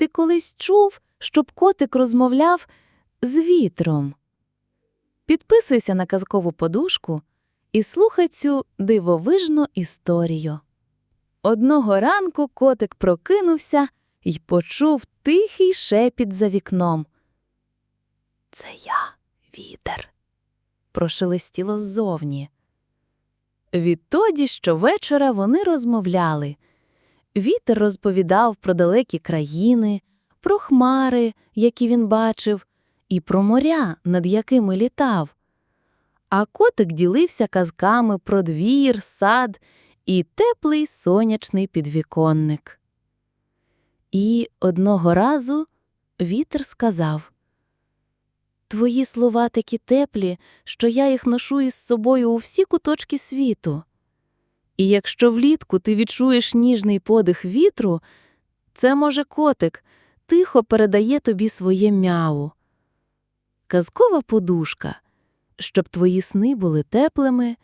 ти колись чув, щоб котик розмовляв з вітром? Підписуйся на казкову подушку і слухай цю дивовижну історію. Одного ранку котик прокинувся і почув тихий шепіт за вікном. Це я, вітер, прошелестіло ззовні. Відтоді щовечора вони розмовляли. Вітер розповідав про далекі країни, про хмари, які він бачив, і про моря, над якими літав. А котик ділився казками про двір, сад і теплий сонячний підвіконник. І одного разу вітер сказав Твої слова такі теплі, що я їх ношу із собою у всі куточки світу. І якщо влітку ти відчуєш ніжний подих вітру, це, може, котик тихо передає тобі своє мяу. Казкова подушка, щоб твої сни були теплими